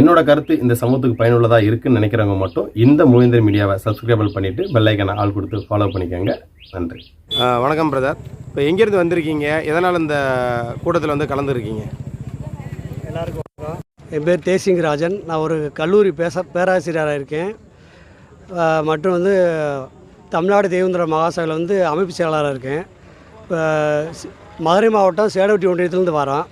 என்னோட கருத்து இந்த சமூகத்துக்கு பயனுள்ளதாக இருக்குன்னு நினைக்கிறவங்க மட்டும் இந்த மூவேந்தர் மீடியாவை சப்ஸ்கிரைபிள் பண்ணிவிட்டு பெல்லைக்கனை ஆள் கொடுத்து ஃபாலோ பண்ணிக்கோங்க. நன்றி. வணக்கம் பிரதர். இப்போ எங்கேருந்து வந்திருக்கீங்க? எதனால் இந்த கூட்டத்தில் வந்து கலந்துருக்கீங்க? என் பேர் தேசிங்கராஜன். நான் ஒரு கல்லூரி பேச பேராசிரியராக இருக்கேன். மற்றும் வந்து தமிழ்நாடு தேவேந்திர மகாசபையில் வந்து அமைப்பு செயலாளராக இருக்கேன். இப்போ மதுரை மாவட்டம் சேடவட்டி ஒன்றியத்துலேருந்து வரோம்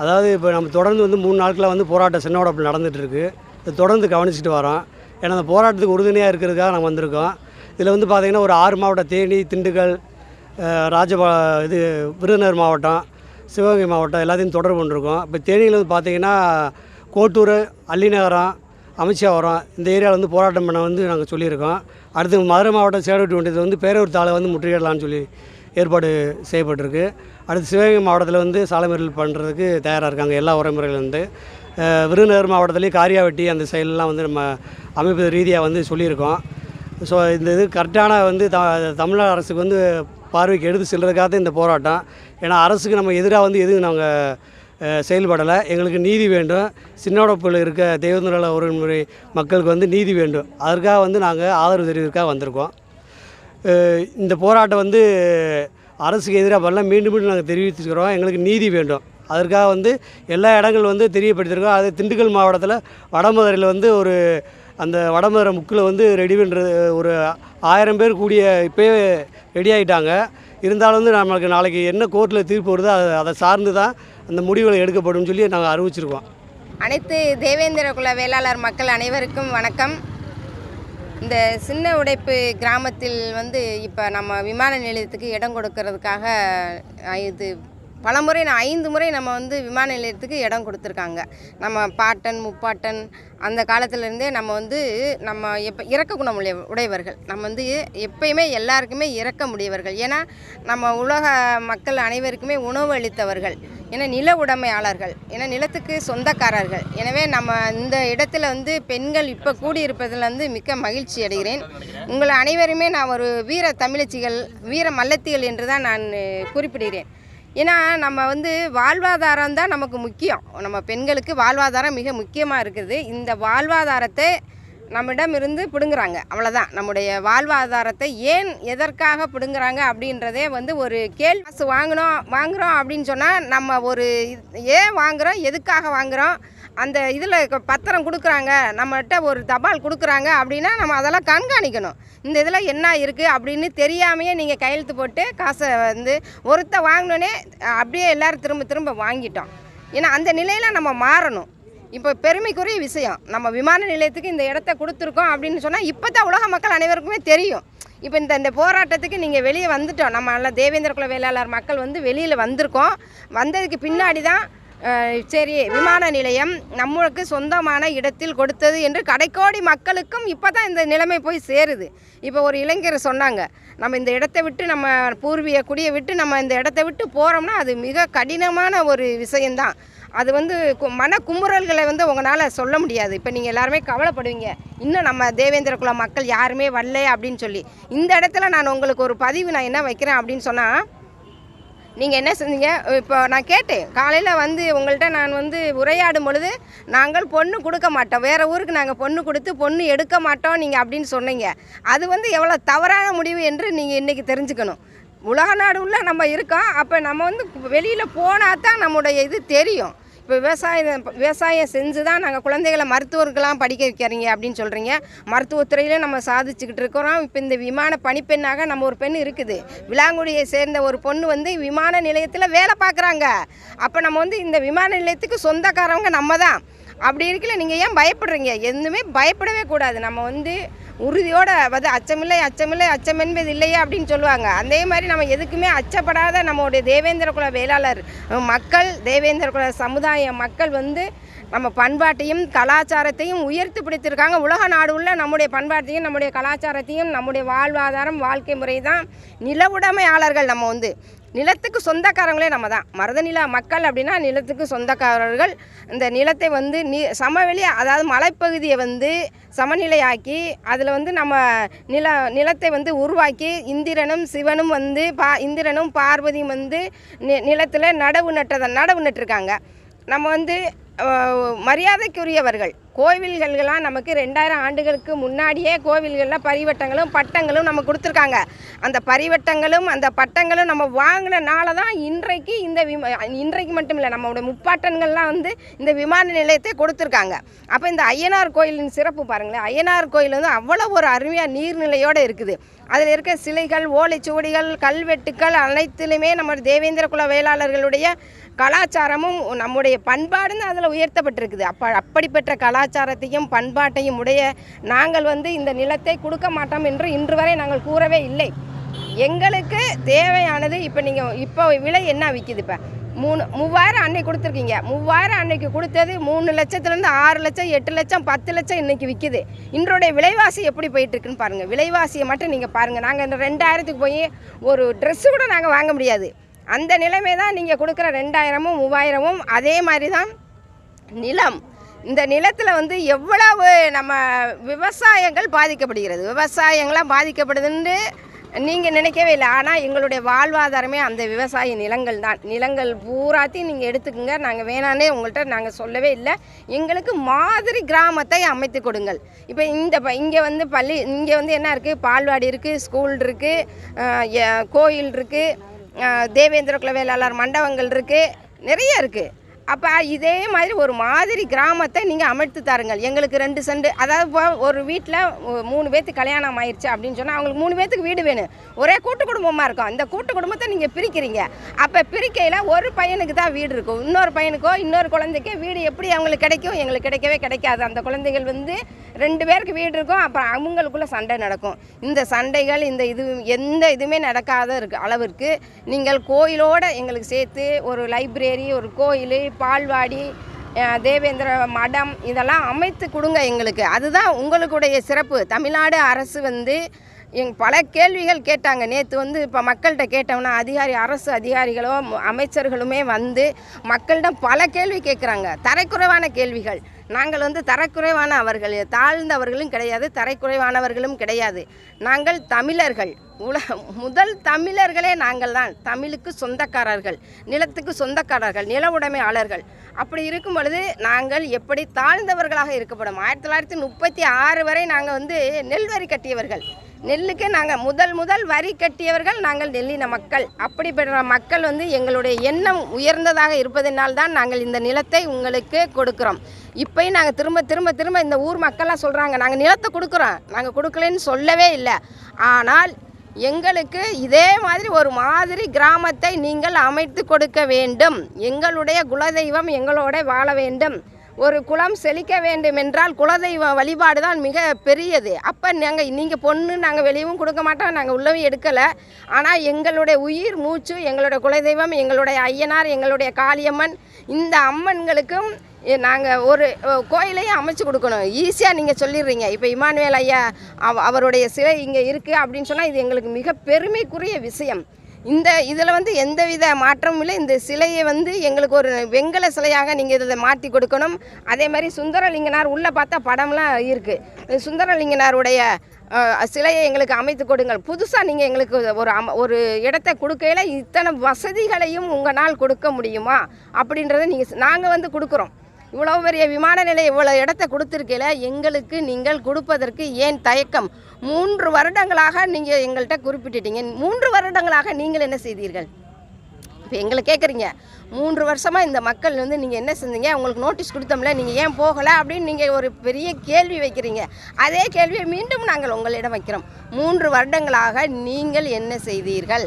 அதாவது இப்போ நம்ம தொடர்ந்து வந்து மூணு நாட்களில் வந்து போராட்டம் சின்னோடப்பில் நடந்துகிட்ருக்கு இதை தொடர்ந்து கவனிச்சிட்டு வரோம். ஏன்னா அந்த போராட்டத்துக்கு உறுதுணையாக இருக்கிறதுக்காக நாங்கள் வந்திருக்கோம். இதில் வந்து பார்த்திங்கன்னா ஒரு ஆறு மாவட்டம் தேனி திண்டுக்கல் ராஜப ராஜபா இது விருதுநகர் மாவட்டம் சிவகங்கை மாவட்டம் எல்லாத்தையும் தொடர்பு கொண்டிருக்கோம். இப்போ தேனியில் வந்து பார்த்திங்கன்னா கோட்டூர் அள்ளிநகரம் அமைச்சாவரம் இந்த ஏரியாவில் வந்து போராட்டம் பண்ண வந்து நாங்கள் சொல்லியிருக்கோம். அடுத்து மதுரை மாவட்டம் சேடவட்டி ஒன்றியத்தில் வந்து பேரூர் தாளை வந்து முற்றுகையிடலாம்னு சொல்லி ஏற்பாடு செய்யப்பட்டிருக்கு. அடுத்து சிவகங்கை மாவட்டத்தில் வந்து சாலை மறியல் பண்ணுறதுக்கு தயாராக இருக்காங்க எல்லா உரைமுறையிலேருந்து. விருதுநகர் மாவட்டத்துலேயும் காரியாவட்டி அந்த செயலெலாம் வந்து நம்ம அமைப்பு ரீதியாக வந்து சொல்லியிருக்கோம். ஸோ இந்த இது கரெக்டான வந்து த தமிழ்நாடு அரசுக்கு வந்து பார்வைக்கு எடுத்து செல்கிறதுக்காக தான் இந்த போராட்டம். ஏன்னா அரசுக்கு நம்ம எதிராக வந்து எதுவும் நாங்கள் செயல்படலை. எங்களுக்கு நீதி வேண்டும். சின்னோடப்பில் இருக்க தெய்வநல உறவுமுறை மக்களுக்கு வந்து நீதி வேண்டும். அதற்காக வந்து நாங்கள் ஆதரவு தெரிவிக்கிறதுக்காக வந்திருக்கோம். இந்த போராட்டம் வந்து அரசுக்கு எதிராக பண்ணலாம் மீண்டும் மீண்டும் நாங்கள் தெரிவித்துக்கிறோம் எங்களுக்கு நீதி வேண்டும். அதற்காக வந்து எல்லா இடங்கள் வந்து தெரியப்படுத்திருக்கோம் அது திண்டுக்கல் மாவட்டத்தில் வடமதுரையில் வந்து ஒரு அந்த வடமதுரை முக்கில் வந்து ரெடி பண்ணுறது ஒரு ஆயிரம் பேர் கூடிய இப்போயே ரெடி ஆகிட்டாங்க இருந்தாலும் வந்து நம்மளுக்கு நாளைக்கு என்ன கோர்ட்டில் தீர்ப்பு வருதோ அதை அதை சார்ந்து தான் அந்த முடிவுகள் எடுக்கப்படும் சொல்லி நாங்கள் அறிவிச்சிருக்கோம். அனைத்து தேவேந்திர குல வேளாளர் மக்கள் அனைவருக்கும் வணக்கம். இந்த சின்ன உடைப்பு கிராமத்தில் வந்து இப்போ நம்ம விமான நிலையத்துக்கு இடம் கொடுக்கறதுக்காக இது பலமுறை நான் ஐந்து முறை நம்ம வந்து விமான நிலையத்துக்கு இடம் கொடுத்துருக்காங்க. நம்ம பாட்டன் முப்பாட்டன் அந்த காலத்திலேருந்தே நம்ம வந்து நம்ம எப்போ இறக்க குணம் உடைய உடையவர்கள். நம்ம வந்து எப்பயுமே எல்லாருக்குமே இறக்க முடியவர்கள். ஏன்னா நம்ம உலக மக்கள் அனைவருக்குமே உணவு அளித்தவர்கள். ஏன்னா நில உடைமையாளர்கள். ஏன்னா நிலத்துக்கு சொந்தக்காரர்கள். எனவே நம்ம இந்த இடத்துல வந்து பெண்கள் இப்போ கூடியிருப்பதில் வந்து மிக்க மகிழ்ச்சி அடைகிறேன். உங்கள் அனைவருமே நான் ஒரு வீர தமிழச்சிகள் வீர மல்லத்திகள் என்று தான் நான் குறிப்பிடுகிறேன். ஏன்னா நம்ம வந்து வாழ்வாதாரம் தான் நமக்கு முக்கியம். நம்ம பெண்களுக்கு வாழ்வாதாரம் மிக முக்கியமாக இருக்குது. இந்த வாழ்வாதாரத்தை நம்மிடம் இருந்து பிடுங்குறாங்க. அவ்வளோதான் நம்முடைய வாழ்வாதாரத்தை ஏன் எதற்காக பிடுங்குறாங்க அப்படின்றதே வந்து ஒரு கேள்வி. காசு வாங்கினோம் வாங்குகிறோம் அப்படின்னு சொன்னால் நம்ம ஒரு ஏன் வாங்குகிறோம் எதுக்காக வாங்குகிறோம் அந்த இதில் பத்திரம் கொடுக்குறாங்க நம்மகிட்ட ஒரு தபால் கொடுக்குறாங்க அப்படின்னா நம்ம அதெல்லாம் கண்காணிக்கணும். இந்த இதில் என்ன இருக்குது அப்படின்னு தெரியாமையே நீங்கள் கையெழுத்து போட்டு காசை வந்து ஒருத்த வாங்கினோன்னே அப்படியே எல்லோரும் திரும்ப திரும்ப வாங்கிட்டோம். ஏன்னா அந்த நிலையில் நம்ம மாறணும். இப்போ பெருமைக்குரிய விஷயம் நம்ம விமான நிலையத்துக்கு இந்த இடத்த கொடுத்துருக்கோம் அப்படின்னு சொன்னால் இப்போ தான் உலக மக்கள் அனைவருக்குமே தெரியும். இப்போ இந்த இந்த போராட்டத்துக்கு நீங்கள் வெளியே வந்துட்டோம். நம்ம எல்லாம் தேவேந்திர குல வேளாளர் மக்கள் வந்து வெளியில் வந்திருக்கோம். வந்ததுக்கு பின்னாடி தான் சரி விமான நிலையம் நம்மளுக்கு சொந்தமான இடத்தில் கொடுத்தது என்று கடைக்கோடி மக்களுக்கும் இப்போ தான் இந்த நிலைமை போய் சேருது. இப்போ ஒரு இளைஞர் சொன்னாங்க நம்ம இந்த இடத்தை விட்டு நம்ம பூர்வீக குடியை விட்டு நம்ம இந்த இடத்த விட்டு போகிறோம்னா அது மிக கடினமான ஒரு விஷயந்தான் அது வந்து கு- மன குமுறல்களை வந்து உங்களால் சொல்ல முடியாது. இப்போ நீங்கள் எல்லாருமே கவலைப்படுவீங்க இன்னும் நம்ம தேவேந்திர குல மக்கள் யாருமே வரல அப்படின்னு சொல்லி. இந்த இடத்துல நான் உங்களுக்கு ஒரு பதிவு நான் என்ன வைக்கிறேன் அப்படின்னு சொன்னால் நீங்கள் என்ன செஞ்சீங்க இப்போ நான் கேட்டேன். காலையில் வந்து உங்கள்கிட்ட நான் வந்து உரையாடும் பொழுது நாங்கள் பொண்ணு கொடுக்க மாட்டோம். வேறு ஊருக்கு நாங்கள் பொண்ணு கொடுத்து பொண்ணு எடுக்க மாட்டோம் நீங்கள் அப்படின்னு சொன்னீங்க. அது வந்து எவ்வளோ தவறான முடிவு என்று நீங்கள் இன்றைக்கி தெரிஞ்சுக்கணும். உலக நாடு உள்ள நம்ம இருக்கோம். அப்போ நம்ம வந்து வெளியில் போனால் தான் நம்முடைய இது தெரியும். இப்போ விவசாயம் விவசாயம் செஞ்சு தான் நாங்கள் குழந்தைகளை மருத்துவர்களாம் படிக்க வைக்கிறீங்க அப்படின்னு சொல்கிறீங்க மருத்துவத்துறையிலும் நம்ம சாதிச்சுக்கிட்டு இருக்கிறோம். இப்போ இந்த விமான பணிப்பெண்ணாக நம்ம ஒரு பெண் இருக்குது. விலாங்குடியை சேர்ந்த ஒரு பொண்ணு வந்து விமான நிலையத்தில் வேலை பார்க்குறாங்க. அப்போ நம்ம வந்து இந்த விமான நிலையத்துக்கு சொந்தக்காரவங்க நம்ம தான் அப்படி இருக்கல நீங்கள் ஏன் பயப்படுறீங்க? எதுவுமே பயப்படவே கூடாது. நம்ம வந்து உறுதியோட வந்து அச்சமில்லை அச்சமில்லை அச்சம் என்பது இல்லையா அப்படின்னு சொல்லுவாங்க. அதே மாதிரி நம்ம எதுக்குமே அச்சப்படாத நம்மளுடைய தேவேந்திர குல வேளாளர் மக்கள் தேவேந்திர குல சமுதாய மக்கள் வந்து நம்ம பண்பாட்டையும் கலாச்சாரத்தையும் உயர்த்தி பிடித்திருக்காங்க. உலக நாடு உள்ள நம்முடைய பண்பாட்டையும் நம்முடைய கலாச்சாரத்தையும் நம்முடைய வாழ்வாதாரம் வாழ்க்கை முறை தான் நிலவுடைமையாளர்கள் நம்ம வந்து. நிலத்துக்கு சொந்தக்காரங்களே நம்ம தான் மருதநில மக்கள் அப்படின்னா நிலத்துக்கு சொந்தக்காரர்கள். இந்த நிலத்தை வந்து நீ சமவெளி அதாவது மலைப்பகுதியை வந்து சமநிலையாக்கி அதில் வந்து நம்ம நில நிலத்தை வந்து உருவாக்கி இந்திரனும் சிவனும் வந்து பா இந்திரனும் பார்வதியும் வந்து நி நிலத்தில் நடவு நட்டதை நடவு நட்டிருக்காங்க. நம்ம வந்து மரியாதைக்குரியவர்கள். கோவில்கள்லாம் நமக்கு ரெண்டாயிரம் ஆண்டுகளுக்கு முன்னாடியே கோவில்களில் பரிவட்டங்களும் பட்டங்களும் நம்ம கொடுத்துருக்காங்க. அந்த பரிவட்டங்களும் அந்த பட்டங்களும் நம்ம வாங்கினனால தான் இன்றைக்கு இந்த விம இன்றைக்கு மட்டும் இல்லை நம்மளோட முப்பாட்டன்கள்லாம் வந்து இந்த விமான நிலையத்தை கொடுத்துருக்காங்க. அப்போ இந்த ஐயனார் கோயிலின் சிறப்பு பாருங்களேன் ஐயனார் கோயில் வந்து அவ்வளோ ஒரு அருமையாக நீர்நிலையோடு இருக்குது. அதில் இருக்க சிலைகள் ஓலைச்சுவடிகள் கல்வெட்டுக்கள் அனைத்திலுமே நம்ம தேவேந்திர குல வேளாளர்களுடைய கலாச்சாரமும் நம்முடைய பண்பாடுன்னு அதில் உயர்த்தப்பட்டிருக்குது. அப்போ அப்படிப்பட்ட கலாச்சாரத்தையும் பண்பாட்டையும் உடைய நாங்கள் வந்து இந்த நிலத்தை கொடுக்க மாட்டோம் என்று இன்று வரை நாங்கள் கூறவே இல்லை. எங்களுக்கு தேவையானது இப்போ நீங்கள் இப்போ விலை என்ன விற்கிது இப்போ? மூணு மூவாயிரம் அன்னைக்கு கொடுத்துருக்கீங்க. மூவாயிரம் அன்னைக்கு கொடுத்தது மூணு லட்சத்துலேருந்து ஆறு லட்சம் எட்டு லட்சம் பத்து லட்சம் இன்னைக்கு விற்கிது இன்றைய விலைவாசி எப்படி போயிட்டு இருக்குன்னு பாருங்கள் விலைவாசியை மட்டும் நீங்கள் பாருங்கள் நாங்கள் இந்த ரெண்டாயிரத்துக்கு போய் ஒரு ட்ரெஸ்ஸு கூட நாங்கள் வாங்க முடியாது. அந்த நிலைமை தான் நீங்கள் கொடுக்குற ரெண்டாயிரமும் மூவாயிரமும் அதே மாதிரி தான் நிலம். இந்த நிலத்தில் வந்து எவ்வளவு நம்ம விவசாயங்கள் பாதிக்கப்படுகிறது. விவசாயங்களாம் பாதிக்கப்படுதுன்னு நீங்கள் நினைக்கவே இல்லை. ஆனால் எங்களுடைய வாழ்வாதாரமே அந்த விவசாய நிலங்கள் தான். நிலங்கள் பூராத்தையும் நீங்கள் எடுத்துக்கோங்க. நாங்கள் வேணானே உங்கள்கிட்ட நாங்கள் சொல்லவே இல்லை. எங்களுக்கு மாதிரி கிராமத்தை அமைத்து கொடுங்கள். இப்போ இந்த இங்கே வந்து பள்ளி இங்கே வந்து என்ன இருக்குது பால்வாடி இருக்குது ஸ்கூல் இருக்குது கோயில் இருக்குது தேவேந்திர குல வேளாளர் மண்டபங்கள் இருக்குது நிறைய இருக்குது அப்போ இதே மாதிரி ஒரு மாதிரி கிராமத்தை நீங்கள் அமைத்து தாருங்கள். எங்களுக்கு ரெண்டு செண்டு அதாவது இப்போ ஒரு வீட்டில் மூணு பேர்த்துக்கு கல்யாணம் ஆயிடுச்சு அப்படின்னு சொன்னால் அவங்களுக்கு மூணு பேர்த்துக்கு வீடு வேணும். ஒரே கூட்டு குடும்பமாக இருக்கும். இந்த கூட்டு குடும்பத்தை நீங்கள் பிரிக்கிறீங்க. அப்போ பிரிக்கையில் ஒரு பையனுக்கு தான் வீடு இருக்கும். இன்னொரு பையனுக்கோ இன்னொரு குழந்தைக்கோ வீடு எப்படி அவங்களுக்கு கிடைக்கும்? எங்களுக்கு கிடைக்கவே கிடைக்காது. அந்த குழந்தைகள் வந்து ரெண்டு பேருக்கு வீடு இருக்கும். அப்போ அவங்களுக்குள்ளே சண்டை நடக்கும். இந்த சண்டைகள் இந்த இது எந்த இதுவுமே நடக்காத இருக்கு அளவிற்கு. நீங்கள் கோயிலோட எங்களுக்கு சேர்த்து ஒரு லைப்ரரி ஒரு கோயில் பால்வாடி தேவேந்திர மடம் இதெல்லாம் அமைத்து கொடுங்க எங்களுக்கு. அதுதான் உங்களுடைய சிறப்பு. தமிழ்நாடு அரசு வந்து எங் பல கேள்விகள் கேட்டாங்க. நேற்று வந்து இப்போ மக்கள்கிட்ட கேட்டோம்னா அதிகாரி அரசு அதிகாரிகளோ அமைச்சர்களுமே வந்து மக்களிடம் பல கேள்வி கேட்குறாங்க. தரைக்குறைவான கேள்விகள். நாங்கள் வந்து தரக்குறைவான அவர்கள். தாழ்ந்தவர்களும் கிடையாது தரைக்குறைவானவர்களும் கிடையாது. நாங்கள் தமிழர்கள். உல முதல் தமிழர்களே நாங்கள் தான் தமிழுக்கு சொந்தக்காரர்கள் நிலத்துக்கு சொந்தக்காரர்கள் நில உடைமையாளர்கள். அப்படி இருக்கும் பொழுது நாங்கள் எப்படி தாழ்ந்தவர்களாக இருக்கப்படும். ஆயிரத்தி தொள்ளாயிரத்தி முப்பத்தி ஆறு வரை நாங்கள் வந்து நெல் வரி கட்டியவர்கள். நெல்லுக்கு நாங்கள் முதல் முதல் வரி கட்டியவர்கள் நாங்கள் நெல்லின மக்கள். அப்படிப்பட்ட மக்கள் வந்து எங்களுடைய எண்ணம் உயர்ந்ததாக இருப்பதனால் தான் நாங்கள் இந்த நிலத்தை உங்களுக்கு கொடுக்குறோம். இப்பயும் நாங்கள் திரும்ப திரும்ப திரும்ப இந்த ஊர் மக்கள்லாம் சொல்கிறாங்க நாங்கள் நிலத்தை கொடுக்குறோம். நாங்கள் கொடுக்கலன்னு சொல்லவே இல்லை. ஆனால் எங்களுக்கு இதே மாதிரி ஒரு மாதிரி கிராமத்தை நீங்கள் அமைத்து கொடுக்க வேண்டும். எங்களுடைய குலதெய்வம் எங்களோட வாழ வேண்டும். ஒரு குலம் செழிக்க வேண்டும் என்றால் குலதெய்வ வழிபாடு தான் மிக பெரியது. அப்போ நாங்கள் நீங்கள் பொண்ணு நாங்கள் வெளியவும் கொடுக்க மாட்டோம் நாங்கள் உள்ளவும் எடுக்கலை. ஆனால் எங்களுடைய உயிர் மூச்சு எங்களுடைய குலதெய்வம் எங்களுடைய ஐயனார் எங்களுடைய காளியம்மன் இந்த அம்மன்களுக்கும் நாங்கள் ஒரு கோயிலையும் அமைச்சு கொடுக்கணும். ஈஸியாக நீங்கள் சொல்லிடுறீங்க. இப்போ இமானுவேல் ஐயா அவ அவருடைய சிலை இங்கே இருக்குது அப்படின்னு சொன்னால் இது எங்களுக்கு மிக பெருமைக்குரிய விஷயம். இந்த இதில் வந்து எந்தவித மாற்றமும் இல்லை. இந்த சிலையை வந்து எங்களுக்கு ஒரு வெங்கல சிலையாக நீங்கள் இதை மாற்றி கொடுக்கணும். அதே மாதிரி சுந்தரலிங்கனார் உள்ளே பார்த்தா படம்லாம் இருக்குது சுந்தரலிங்கனாருடைய சிலையை எங்களுக்கு அமைத்து கொடுங்கள். புதுசாக நீங்கள் எங்களுக்கு ஒரு அம ஒரு இடத்த கொடுக்கையில் இத்தனை வசதிகளையும் உங்களால் கொடுக்க முடியுமா அப்படின்றத நீங்கள் நாங்கள் வந்து கொடுக்குறோம். இவ்வளோ பெரிய விமான நிலையம் இவ்வளோ இடத்த கொடுத்துருக்கையில எங்களுக்கு நீங்கள் கொடுப்பதற்கு ஏன் தயக்கம்? மூன்று வருடங்களாக நீங்கள் எங்கள்கிட்ட குறிப்பிட்டுட்டீங்க. மூன்று வருடங்களாக நீங்கள் என்ன செய்தீர்கள்? இப்போ எங்களை கேட்குறீங்க மூன்று வருஷமாக இந்த மக்கள் வந்து நீங்கள் என்ன செஞ்சீங்க? உங்களுக்கு நோட்டீஸ் கொடுத்தோம்ல நீங்கள் ஏன் போகலை அப்படின்னு நீங்கள் ஒரு பெரிய கேள்வி வைக்கிறீங்க. அதே கேள்வியை மீண்டும் நாங்கள் உங்களிடம் வைக்கிறோம். மூன்று வருடங்களாக நீங்கள் என்ன செய்தீர்கள்?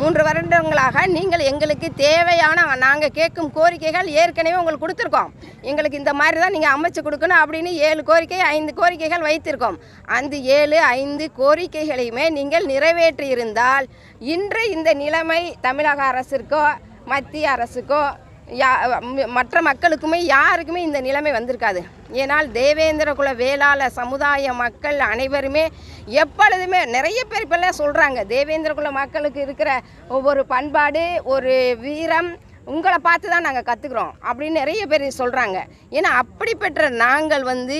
மூன்று வருடங்களாக நீங்கள் எங்களுக்கு தேவையான நாங்கள் கேட்கும் கோரிக்கைகள் ஏற்கனவே உங்களுக்கு கொடுத்துருக்கோம். எங்களுக்கு இந்த மாதிரி தான் நீங்கள் அமைச்சு கொடுக்கணும் அப்படின்னு ஏழு கோரிக்கை ஐந்து கோரிக்கைகள் வைத்திருக்கோம். அந்த ஏழு ஐந்து கோரிக்கைகளையுமே நீங்கள் நிறைவேற்றி இருந்தால் இன்று இந்த நிலைமை தமிழக அரசிற்கோ மத்திய அரசுக்கோ யா மற்ற மக்களுக்குமே யாருக்குமே இந்த நிலைமை வந்திருக்காது. ஏனால் தேவேந்திர குல வேளாள சமுதாய மக்கள் அனைவருமே எப்பொழுதுமே நிறைய பேர் இப்பெல்லாம் சொல்கிறாங்க தேவேந்திர குல மக்களுக்கு இருக்கிற ஒவ்வொரு பண்பாடு ஒரு வீரம் உங்களை பார்த்து தான் நாங்கள் கற்றுக்குறோம் அப்படின்னு நிறைய பேர் சொல்கிறாங்க ஏன்னா அப்படிப்பட்ட நாங்கள் வந்து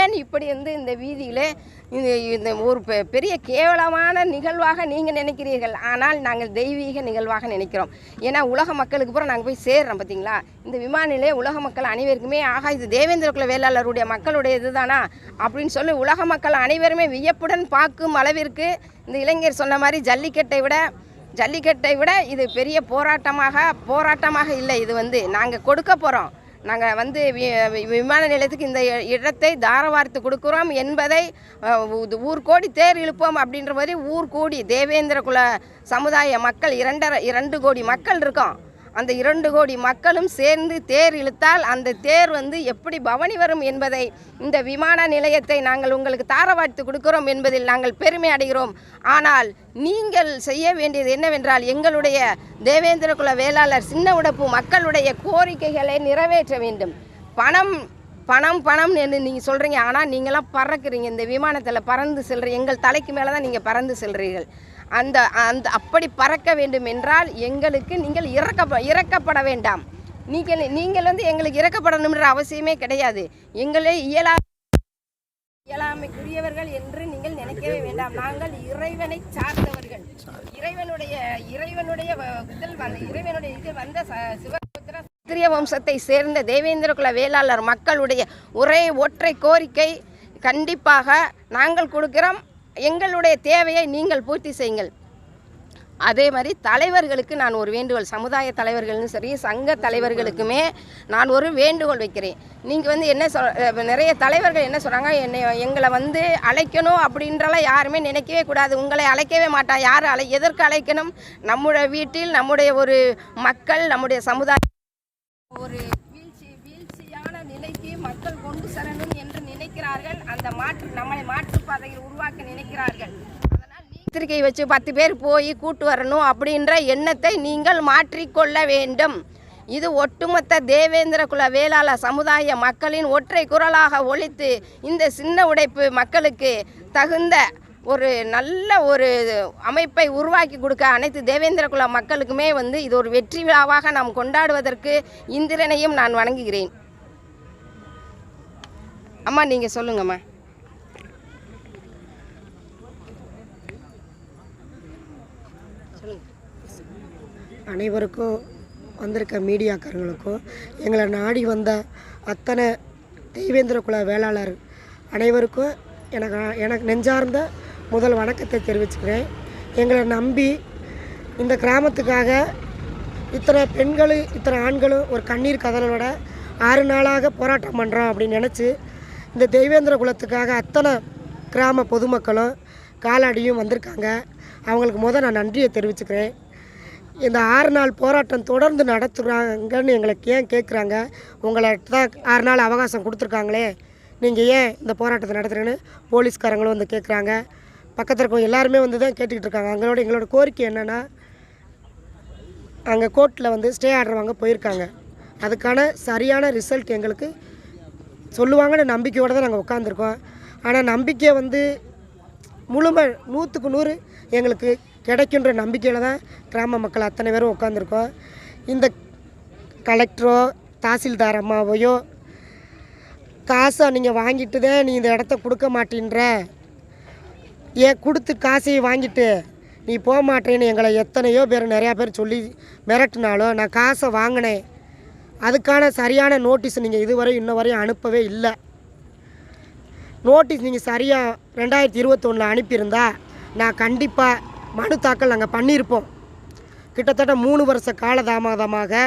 ஏன் இப்படி வந்து இந்த வீதியில் இந்த இந்த ஒரு பெ- பெரிய கேவலமான நிகழ்வாக நீங்கள் நினைக்கிறீர்கள். ஆனால் நாங்கள் தெய்வீக நிகழ்வாக நினைக்கிறோம். ஏன்னா உலக மக்களுக்கு பூரா நாங்கள் போய் சேர்றோம் பார்த்தீங்களா இந்த விமான நிலையம் உலக மக்கள் அனைவருக்குமே ஆகா இது தேவேந்திரகுல வேளாளருடைய மக்களுடைய இதுதானா அப்படின்னு சொல்லி உலக மக்கள் அனைவருமே வியப்புடன் பார்க்கும் அளவிற்கு இந்த இளைஞர் சொன்ன மாதிரி ஜல்லிக்கட்டை விட ஜல்லிக்கட்டை விட இது பெரிய போராட்டமாக போராட்டமாக இல்லை. இது வந்து நாங்கள் கொடுக்க போகிறோம் நாங்கள் வந்து வி- விமான நிலையத்துக்கு இந்த இடத்தை தாரவார்த்து கொடுக்குறோம் என்பதை ஊர் கோடி தேர் இழுப்போம் அப்படின்ற மாதிரி ஊர் கூடி தேவேந்திர குல சமுதாய மக்கள் இரண்டரை இரண்டு கோடி மக்கள் இருக்கோம். அந்த இரண்டு கோடி மக்களும் சேர்ந்து தேர் இழுத்தால் அந்த தேர் வந்து எப்படி பவனி வரும் என்பதை இந்த விமான நிலையத்தை நாங்கள் உங்களுக்கு தாரவாழ்த்து கொடுக்கிறோம் என்பதில் நாங்கள் பெருமை அடைகிறோம். ஆனால் நீங்கள் செய்ய வேண்டியது என்னவென்றால் எங்களுடைய தேவேந்திர குல வேளாளர் சின்ன உடப்பு மக்களுடைய கோரிக்கைகளை நிறைவேற்ற வேண்டும். பணம் பணம் பணம் என்று நீங்கள் சொல்கிறீங்க ஆனால் நீங்களாம் பறக்குறீங்க. இந்த விமானத்தில் பறந்து செல்றீங்க எங்கள் தலைக்கு மேலே தான் நீங்கள் பறந்து செல்கிறீர்கள் அந்த அந்த அப்படி பறக்க வேண்டும் என்றால் எங்களுக்கு நீங்கள் இறக்க இறக்கப்பட வேண்டாம். நீங்கள் நீங்கள் வந்து எங்களுக்கு இறக்கப்படணுன்ற அவசியமே கிடையாது. எங்களே இயலா இயலாமைக்குரியவர்கள் என்று நீங்கள் நினைக்கவே வேண்டாம். நாங்கள் இறைவனை சார்ந்தவர்கள். இறைவனுடைய இறைவனுடைய வ- இதில் வந்த இறைவனுடைய இது வந்த சிவபுத்திர சத்திரிய வம்சத்தை சேர்ந்த தேவேந்திர குல வேளாளர் மக்களுடைய ஒரே ஒற்றை கோரிக்கை கண்டிப்பாக நாங்கள் கொடுக்கிறோம். எங்களுடைய தேவையை நீங்கள் பூர்த்தி செய்யுங்கள். அதே மாதிரி தலைவர்களுக்கு நான் ஒரு வேண்டுகோள் சமுதாய தலைவர்களும் சரி சங்க தலைவர்களுக்குமே நான் ஒரு வேண்டுகோள் வைக்கிறேன். நீங்கள் வந்து என்ன சொல் நிறைய தலைவர்கள் என்ன சொல்கிறாங்க என்னை எங்களை வந்து அழைக்கணும் அப்படின்றலாம் யாருமே நினைக்கவே கூடாது. உங்களை அழைக்கவே மாட்டான் யார் அழை எதற்கு அழைக்கணும்? நம்முடைய வீட்டில் நம்முடைய ஒரு மக்கள் நம்முடைய சமுதாயம் ஒரு வீழ்ச்சி வீழ்ச்சியான நிலைக்கு மக்கள் கொண்டு செல்லணும் என்று நினைக்கிறார்கள். அந்த மாற்று நம்மளை மாற்றுப்பாதையில் உருவாக்க நினைக்கிறார்கள். அதனால் பத்திரிகை வச்சு பத்து பேர் போய் கூட்டு வரணும் அப்படின்ற எண்ணத்தை நீங்கள் மாற்றிக்கொள்ள வேண்டும். இது ஒட்டுமொத்த தேவேந்திர குல வேளாள சமுதாய மக்களின் ஒற்றை குரலாக ஒழித்து இந்த சின்ன உடைப்பு மக்களுக்கு தகுந்த ஒரு நல்ல ஒரு அமைப்பை உருவாக்கி கொடுக்க அனைத்து தேவேந்திர குல மக்களுக்குமே வந்து இது ஒரு வெற்றி விழாவாக நாம் கொண்டாடுவதற்கு இந்திரனையும் நான் வணங்குகிறேன். அம்மா நீங்கள் சொல்லுங்கம்மா. அனைவருக்கும் வந்திருக்க மீடியாக்காரங்களுக்கும் எங்களை நாடி வந்த அத்தனை தெய்வேந்திர குல வேளாளர் அனைவருக்கும் எனக்கு எனக்கு நெஞ்சார்ந்த முதல் வணக்கத்தை தெரிவிச்சுக்கிறேன். எங்களை நம்பி இந்த கிராமத்துக்காக இத்தனை பெண்களும் இத்தனை ஆண்களும் ஒரு கண்ணீர் கதலோட ஆறு நாளாக போராட்டம் பண்ணுறோம் அப்படின்னு நினச்சி இந்த தெய்வேந்திர குலத்துக்காக அத்தனை கிராம பொதுமக்களும் காலாடியும் வந்திருக்காங்க. அவங்களுக்கு முத நான் நன்றியை தெரிவிச்சுக்கிறேன். இந்த ஆறு நாள் போராட்டம் தொடர்ந்து நடத்துகிறாங்கன்னு எங்களுக்கு ஏன் கேட்குறாங்க உங்களை தான் ஆறு நாள் அவகாசம் கொடுத்துருக்காங்களே. நீங்கள் ஏன் இந்த போராட்டத்தை நடத்துகிறேன்னு போலீஸ்காரங்களும் வந்து கேட்குறாங்க பக்கத்தில் இருக்கவங்க எல்லாருமே வந்து தான் கேட்டுக்கிட்டு இருக்காங்க. எங்களோட எங்களோட கோரிக்கை என்னென்னா அங்கே கோர்ட்டில் வந்து ஸ்டே ஆர்டர் வாங்க போயிருக்காங்க. அதுக்கான சரியான ரிசல்ட் எங்களுக்கு சொல்லுவாங்கன்னு நம்பிக்கையோடு தான் நாங்கள் உட்காந்துருக்கோம். ஆனால் நம்பிக்கை வந்து முழுமை நூற்றுக்கு நூறு எங்களுக்கு கிடைக்கின்ற நம்பிக்கையில் தான் கிராம மக்கள் அத்தனை பேரும் உட்காந்துருக்கோம். இந்த கலெக்டரோ தாசில்தார் அம்மாவையோ காசை நீங்கள் வாங்கிட்டு தான் நீ இந்த இடத்த கொடுக்க மாட்டேன்ற ஏன் கொடுத்து காசையை வாங்கிட்டு நீ போக மாட்டேன்னு எங்களை எத்தனையோ பேர் நிறையா பேர் சொல்லி மிரட்டினாலும் நான் காசை வாங்கினேன். அதுக்கான சரியான நோட்டீஸ் நீங்கள் இதுவரை இன்ன வரையும் அனுப்பவே இல்லை. நோட்டீஸ் நீங்கள் சரியாக ரெண்டாயிரத்தி இருபத்தொன்னில் அனுப்பியிருந்தா நான் கண்டிப்பாக மனு தாக்கல் நாங்கள் பண்ணியிருப்போம். கிட்டத்தட்ட மூணு வருஷ காலதாமதமாக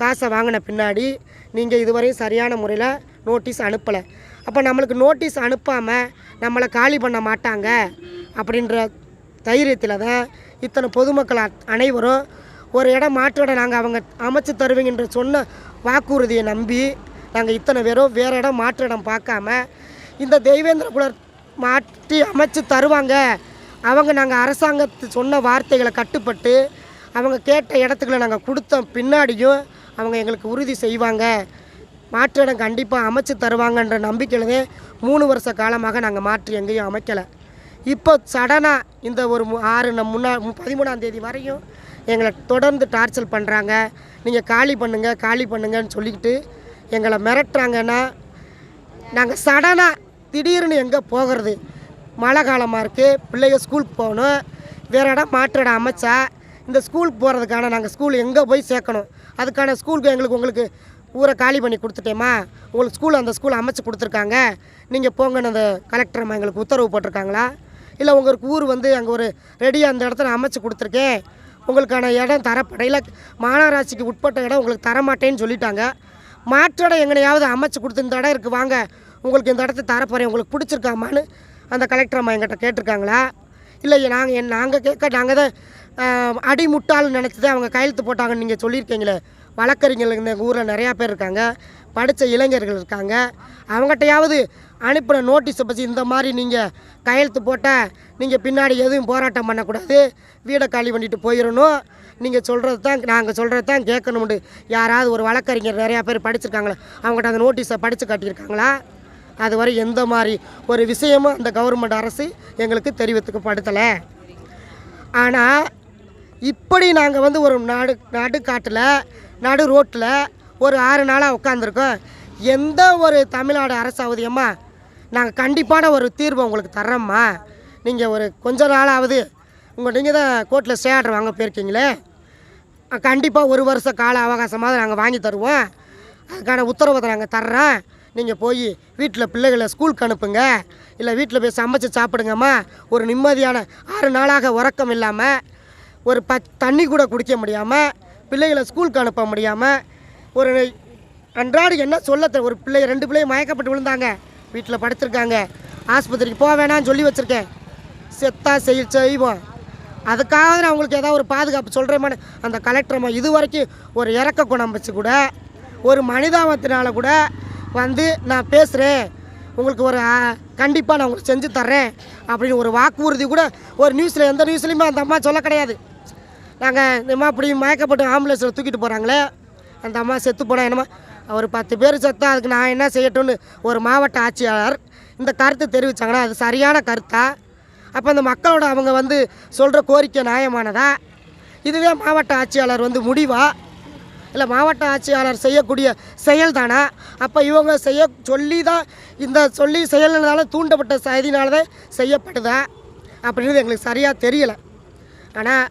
காசை வாங்கின பின்னாடி நீங்கள் இதுவரையும் சரியான முறையில் நோட்டீஸ் அனுப்பலை. அப்போ நம்மளுக்கு நோட்டீஸ் அனுப்பாமல் நம்மளை காலி பண்ண மாட்டாங்க அப்படின்ற தைரியத்தில் தான் இத்தனை பொதுமக்கள் அனைவரும் ஒரு இடம் மாற்று இடம் நாங்கள் அவங்க அமைச்சு தருவீங்கன்ற சொன்ன வாக்குறுதியை நம்பி நாங்கள் இத்தனை பேரும் வேறு இடம் மாற்று இடம் பார்க்காம இந்த தெய்வேந்திர குலர் மாற்றி அமைச்சு தருவாங்க. அவங்க நாங்கள் அரசாங்கத்து சொன்ன வார்த்தைகளை கட்டுப்பட்டு அவங்க கேட்ட இடத்துக்குள்ள நாங்கள் கொடுத்த பின்னாடியும் அவங்க எங்களுக்கு உறுதி செய்வாங்க. மாற்று இடம் கண்டிப்பாக அமைச்சு தருவாங்கன்ற நம்பிக்கையில் மூணு வருஷ காலமாக நாங்கள் மாற்றி எங்கேயும் அமைக்கலை. இப்போ சடனாக இந்த ஒரு ஆறு நம் முன்னா பதிமூணாம் தேதி வரையும் எங்களை தொடர்ந்து டார்ச்சர் பண்ணுறாங்க நீங்கள் காலி பண்ணுங்கள் காலி பண்ணுங்கன்னு சொல்லிக்கிட்டு எங்களை மிரட்டுறாங்கன்னா நாங்கள் சடனாக திடீர்னு எங்கே போகிறது? மழை காலமாக இருக்குது பிள்ளைங்க ஸ்கூலுக்கு போகணும் வேறு இடம் மாற்று இடம் அமைச்சா இந்த ஸ்கூலுக்கு போகிறதுக்கான நாங்கள் ஸ்கூல் எங்கே போய் சேர்க்கணும்? அதுக்கான ஸ்கூலுக்கு எங்களுக்கு உங்களுக்கு ஊரை காலி பண்ணி கொடுத்துட்டேம்மா. உங்களுக்கு ஸ்கூல் அந்த ஸ்கூல் அமைச்சு கொடுத்துருக்காங்க. நீங்கள் போங்கன்னு அந்த கலெக்டர் அம்மா எங்களுக்கு உத்தரவு போட்டிருக்காங்களா? இல்லை உங்களுக்கு ஊர் வந்து அங்கே ஒரு ரெடியாக அந்த இடத்துல அமைச்சு கொடுத்துருக்கேன். உங்களுக்கான இடம் தரப்படையில். மாநகராட்சிக்கு உட்பட்ட இடம் உங்களுக்கு தரமாட்டேன்னு சொல்லிட்டாங்க. மாற்றடை எங்கனையாவது அமைச்சு கொடுத்து இந்த இடம் இருக்குது வாங்க. உங்களுக்கு இந்த இடத்த தரப்போகிறேன் உங்களுக்கு பிடிச்சிருக்காமான்னு அந்த கலெக்டர் அம்மா எங்கிட்ட கேட்டிருக்காங்களா? இல்லை நாங்கள் என் நாங்கள் கேட்க நாங்கள் தான் ஆஹ், அடிமுட்டாள்னு நினச்சி தான் அவங்க கையெழுத்து போட்டாங்கன்னு நீங்கள் சொல்லியிருக்கீங்களே. வழக்கறிஞர்கள் இந்த ஊரில் நிறையா பேர் இருக்காங்க. படித்த இளைஞர்கள் இருக்காங்க. அவங்ககிட்டயாவது அனுப்பின நோட்டீஸை பற்றி இந்த மாதிரி நீங்கள் கையெழுத்து போட்டால் நீங்கள் பின்னாடி எதுவும் போராட்டம் பண்ணக்கூடாது. வீடை காலி பண்ணிட்டு போயிடணும் நீங்கள் சொல்கிறது தான் நாங்கள் சொல்கிறது தான் கேட்கணும்னு. யாராவது ஒரு வழக்கறிஞர் நிறையா பேர் படிச்சிருக்காங்களே? அவங்ககிட்ட அந்த நோட்டீஸை படித்து காட்டியிருக்காங்களா? அதுவரை எந்த மாதிரி ஒரு விஷயமும் அந்த கவர்மெண்ட் அரசு எங்களுக்கு தெரிவித்துக்கப்படுத்தலை. ஆனால் இப்படி நாங்கள் வந்து ஒரு நாடு நடுக்காட்டில் நடு ரோட்டில் ஒரு ஆறு நாளாக உட்காந்துருக்கோம் எந்த ஒரு தமிழ்நாடு அரசாவதியம்மா நாங்கள் கண்டிப்பான ஒரு தீர்வு உங்களுக்கு தர்றோம்மா. நீங்கள் ஒரு கொஞ்ச நாளாவது உங்கள் நீங்கள் தான் கோர்ட்டில் ஸ்டே ஆர்டர் வாங்க போயிருக்கீங்களே. கண்டிப்பாக ஒரு வருஷ கால அவகாசமாக நாங்கள் வாங்கி தருவோம். அதுக்கான உத்தரவை நாங்கள் தர்றோம். நீங்கள் போய் வீட்டில் பிள்ளைகளை ஸ்கூலுக்கு அனுப்புங்க. இல்லை வீட்டில் போய் சமைச்சு சாப்பிடுங்கம்மா. ஒரு நிம்மதியான ஆறு நாளாக உறக்கம் இல்லாமல் ஒரு ப தண்ணி கூட குடிக்க முடியாமல் பிள்ளைகளை ஸ்கூலுக்கு அனுப்ப முடியாமல் ஒரு அன்றாடு என்ன சொல்ல ஒரு பிள்ளை ரெண்டு பிள்ளையும் மயக்கப்பட்டு விழுந்தாங்க. வீட்டில் படுத்திருக்காங்க. ஆஸ்பத்திரிக்கு போக வேணாம்னு சொல்லி வச்சுருக்கேன். செத்தா செய் செய்வோம். அதுக்காக நான் உங்களுக்கு ஏதாவது ஒரு பாதுகாப்பு சொல்கிறேமான்னு அந்த கலெக்டர் அம்மா இது வரைக்கும் ஒரு இறக்க குணம் வச்சு கூட ஒரு மனிதாபத்தினால கூட வந்து நான் பேசுகிறேன் உங்களுக்கு ஒரு கண்டிப்பாக நான் உங்களுக்கு செஞ்சு தர்றேன். அப்படின்னு ஒரு வாக்குறுதி கூட ஒரு நியூஸில் எந்த நியூஸ்லையுமே அந்த அம்மா சொல்ல கிடையாது. நாங்கள் இந்த மாதிரி அப்படி மயக்கப்பட்டு ஆம்புலன்ஸில் தூக்கிட்டு போகிறாங்களே அந்த அம்மா செத்து போனால் என்னமா ஒரு பத்து பேர் செத்தா அதுக்கு நான் என்ன செய்யட்டும்னு ஒரு மாவட்ட ஆட்சியாளர் இந்த கருத்து தெரிவித்தாங்கன்னா அது சரியான கருத்தா? அப்போ அந்த மக்களோட அவங்க வந்து சொல்கிற கோரிக்கை நியாயமானதா? இதுவே மாவட்ட ஆட்சியாளர் வந்து முடிவா? இல்லை மாவட்ட ஆட்சியாளர் செய்யக்கூடிய செயல் தானா அப்போ இவங்க செய்ய சொல்லி தான் இந்த சொல்லி செயல்னால தூண்டப்பட்ட செய்தினால தான் செய்யப்படுதா? அப்படின்றது எங்களுக்கு சரியாக தெரியலை. ஆனால்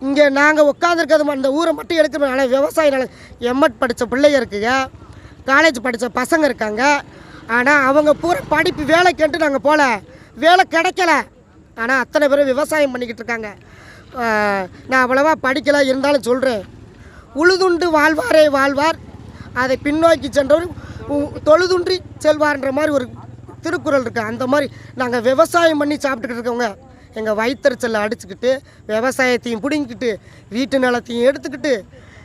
இங்கே நாங்கள் உட்காந்துருக்கிறது அந்த ஊரை மட்டும் எடுக்கணும் ஆனால் விவசாய நிலம் எம்எட் படித்த பிள்ளைங்க இருக்குங்க. காலேஜ் படித்த பசங்க இருக்காங்க. ஆனால் அவங்க பூரா படிப்பு வேலை கேட்டு நாங்கள் போகல. வேலை கிடைக்கல. ஆனால் அத்தனை பேரும் விவசாயம் பண்ணிக்கிட்டு இருக்காங்க. நான் அவ்வளோவா படிக்கல இருந்தாலும் சொல்கிறேன் உழுதுண்டு வாழ்வாரே வாழ்வார். அதை பின்னோக்கி சென்றவர் உ- தொழுதுன்றி செல்வார்ன்ற மாதிரி ஒரு திருக்குறள் இருக்குது அந்த மாதிரி நாங்கள் விவசாயம் பண்ணி சாப்பிட்டுக்கிட்டு இருக்கவங்க எங்கள் வயிற்றுச்சலை அடிச்சுக்கிட்டு விவசாயத்தையும் பிடுங்கிக்கிட்டு வீட்டு நிலத்தையும் எடுத்துக்கிட்டு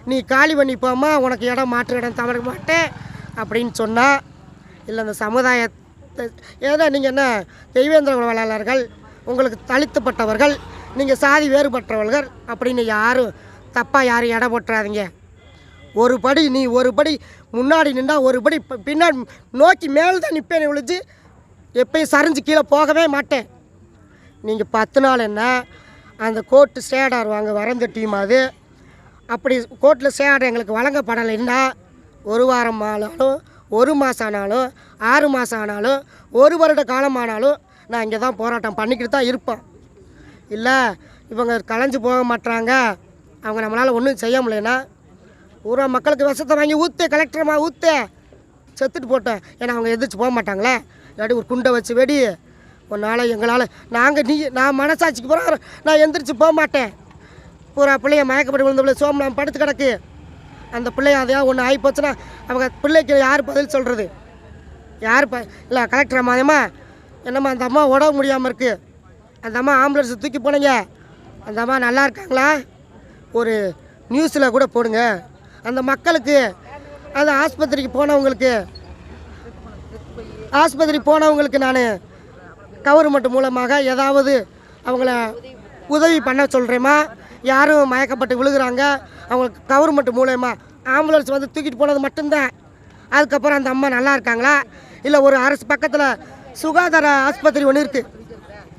நீ காலி பண்ணி போம்மா உனக்கு இடம் மாற்று இடம் தவற மாட்டேன் அப்படின்னு சொன்னால் இல்லை அந்த சமுதாயத்தை ஏதோ நீங்கள் என்ன தெய்வேந்திர உணவாளர்கள் உங்களுக்கு தளித்துப்பட்டவர்கள் நீங்கள் சாதி வேறுபட்டவர்கள் அப்படின்னு யாரும் தப்பாக யாரும் எடை போட்டுறாதீங்க. ஒரு படி நீ ஒரு படி முன்னாடி நின்றா ஒரு படி பின்னாடி நோக்கி மேலே தான் நிற்பேன் ஒழிச்சு எப்பயும் சரிஞ்சு கீழே போகவே மாட்டேன். நீங்கள் பத்து நாள் என்ன அந்த கோர்ட்டு சேடார் வாங்க வரைந்த டீம் அது. அப்படி கோர்ட்டில் சேடார் எங்களுக்கு வழங்கப்படலைன்னா ஒரு வாரம் ஆனாலும் ஒரு மாதம் ஆனாலும் ஆறு மாதம் ஆனாலும் ஒரு வருட காலம் ஆனாலும் நான் இங்கே தான் போராட்டம் பண்ணிக்கிட்டு தான் இருப்பேன் இல்லை இவங்க கலைஞ்சு போக மாட்றாங்க. அவங்க நம்மளால் ஒன்றும் செய்ய முடியலன்னா ஊரா மக்களுக்கு விஷத்தை வாங்கி ஊற்று கலெக்டரமாக ஊற்று செத்துட்டு போட்டேன். ஏன்னா அவங்க எதிர்த்து போக மாட்டாங்களே. இல்லாட்டி ஒரு குண்டை வச்சு வெடி ஒரு எங்களால். நாங்கள் நீ நான் மனசாட்சிக்கு போகிறோம் நான் எந்திரிச்சு போக மாட்டேன். பூரா பிள்ளைய மயக்கப்பட்டு விழுந்த பிள்ளை சோம்லாம் படுத்து கிடக்கு. அந்த பிள்ளைய அதையா ஒன்று ஆகி போச்சுன்னா அவங்க பிள்ளைக்கு யார் பதில் சொல்கிறது யார் ப இல்லை கலெக்டர் அம்மாதம்மா என்னம்மா அந்த அம்மா உடவு முடியாமல் இருக்குது அந்த அம்மா ஆம்புலன்ஸை தூக்கி போனீங்க. அந்த அம்மா நல்லா இருக்காங்களா? ஒரு நியூஸில் கூட போடுங்க. அந்த மக்களுக்கு அந்த ஆஸ்பத்திரிக்கு போனவங்களுக்கு ஆஸ்பத்திரி போனவங்களுக்கு நான் கவர்மெண்ட் மூலமாக ஏதாவது அவங்கள உதவி பண்ண சொல்கிறேம்மா யாரும் மயக்கப்பட்டு விழுகிறாங்க. அவங்களுக்கு கவர்மெண்ட் மூலயமா ஆம்புலன்ஸ் வந்து தூக்கிட்டு போனது மட்டும்தான். அதுக்கப்புறம் அந்த அம்மா நல்லா இருக்காங்களா? இல்லை ஒரு அரசு பக்கத்தில் சுகாதார ஆஸ்பத்திரி ஒன்று இருக்குது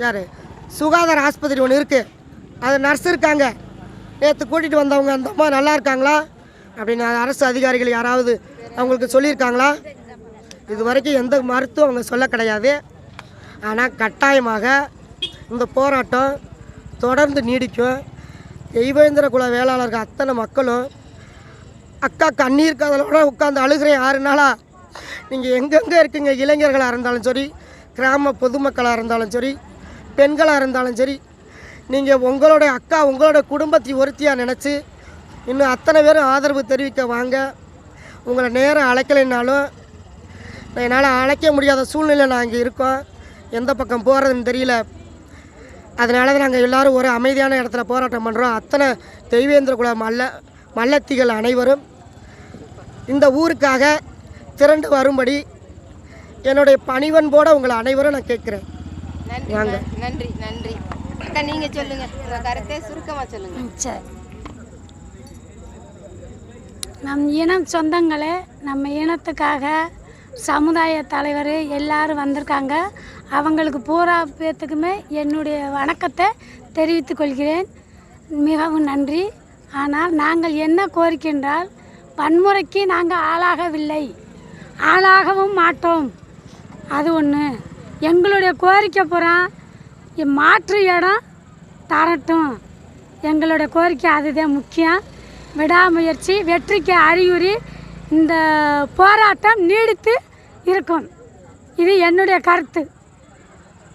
யார்? சுகாதார ஆஸ்பத்திரி ஒன்று இருக்குது அது நர்ஸ் இருக்காங்க. நேற்று கூட்டிகிட்டு வந்தவங்க அந்த அம்மா நல்லா இருக்காங்களா? அப்படின்னு அரசு அதிகாரிகள் யாராவது அவங்களுக்கு சொல்லியிருக்காங்களா? இது வரைக்கும் எந்த மருத்துவம் அவங்க சொல்ல கிடையாது. ஆனால் கட்டாயமாக இந்த போராட்டம் தொடர்ந்து நீடிக்கும். தெய்வேந்திர குல வேளாளர்கள் அத்தனை மக்களும் அக்கா கண்ணீர் கதலோட உட்காந்து அழுகிறேன் ஆறு நாளா? நீங்கள் எங்கெங்கே இருக்கீங்க? இளைஞர்களாக இருந்தாலும் சரி கிராம பொதுமக்களாக இருந்தாலும் சரி பெண்களாக இருந்தாலும் சரி நீங்கள் உங்களோட அக்கா உங்களோட குடும்பத்தை ஒருத்தியாக நினச்சி இன்னும் அத்தனை பேரும் ஆதரவு தெரிவிக்க வாங்க. உங்களை நேரம் அழைக்கலைன்னாலும் என்னால் அழைக்க முடியாத சூழ்நிலை நாங்கள் இருக்கோம். எந்த பக்கம் போகிறதுன்னு தெரியல. அதனால தான் நாங்கள் எல்லாரும் ஒரு அமைதியான இடத்துல போராட்டம் பண்ணுறோம் அத்தனை தெய்வேந்திர குல மல்ல மல்லத்திகள் அனைவரும் இந்த ஊருக்காக திரண்டு வரும்படி என்னுடைய பணிவன்போட உங்களை அனைவரும் நான் கேட்குறேன். நன்றி வாங்க. நன்றி நன்றி. அக்கா நீங்கள் சொல்லுங்கள் உங்கள் கருத்தை சுருக்கமாக சொல்லுங்கள் சரி. நம் இனம் சொந்தங்களே நம்ம இனத்துக்காக சமுதாய தலைவர் எல்லாரும் வந்திருக்காங்க. அவங்களுக்கு பூரா பேர்த்துக்குமே என்னுடைய வணக்கத்தை தெரிவித்துக் கொள்கிறேன். மிகவும் நன்றி. ஆனால் நாங்கள் என்ன கோரிக்கை என்றால் வன்முறைக்கு நாங்கள் ஆளாகவில்லை. ஆளாகவும் மாட்டோம். அது ஒன்று எங்களுடைய கோரிக்கை புறம் மாற்று இடம் தரட்டும். எங்களுடைய கோரிக்கை அதுதான் முக்கியம். விடாமுயற்சி வெற்றிக்கு அறிகுறி இந்த போராட்டம் நீடித்து இருக்கும். இது என்னுடைய கருத்து.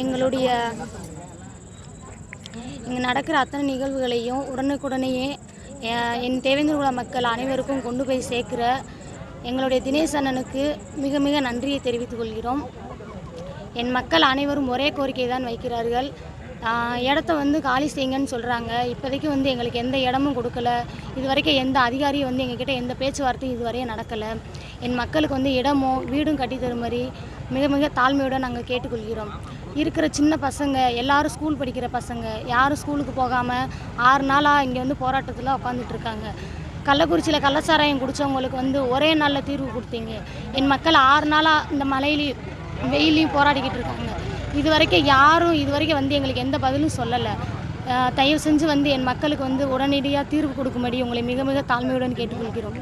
எங்களுடைய இங்கே நடக்கிற அத்தனை நிகழ்வுகளையும் உடனுக்குடனேயே என் தேவேந்திர குல மக்கள் அனைவருக்கும் கொண்டு போய் சேர்க்கிற எங்களுடைய தினேஷ் அண்ணனுக்கு மிக மிக நன்றியை தெரிவித்துக் கொள்கிறோம். என் மக்கள் அனைவரும் ஒரே கோரிக்கை தான் வைக்கிறார்கள். இடத்த வந்து காலி செய்யுங்கன்னு சொல்கிறாங்க இப்போதைக்கு வந்து எங்களுக்கு எந்த இடமும் கொடுக்கல. இது வரைக்கும் எந்த அதிகாரியும் வந்து எங்ககிட்ட எந்த பேச்சுவார்த்தையும் இதுவரையும் நடக்கலை. என் மக்களுக்கு வந்து இடமோ வீடும் கட்டி தரும் மாதிரி மிக மிக தாழ்மையுடன் நாங்கள் கேட்டுக்கொள்கிறோம். இருக்கிற சின்ன பசங்க எல்லாரும் ஸ்கூல் படிக்கிற பசங்க யாரும் ஸ்கூலுக்கு போகாமல் ஆறு நாளாக இங்கே வந்து போராட்டத்தில் உட்காந்துட்டு இருக்காங்க கள்ளக்குறிச்சியில் கள்ளச்சாராயம் குடித்தவங்களுக்கு வந்து ஒரே நாளில் தீர்வு கொடுத்தீங்க. என் மக்கள் ஆறு நாளாக இந்த மலையிலையும் வெயிலையும் போராடிக்கிட்டு இருக்காங்க. இது வரைக்கும் யாரும் இது வரைக்கும் வந்து எங்களுக்கு எந்த பதிலும் சொல்லலை. தயவு செஞ்சு வந்து என் மக்களுக்கு வந்து உடனடியாக தீர்வு கொடுக்கும்படி உங்களை மிக மிக தாழ்மையுடன் கேட்டுக்கொள்கிறோம்.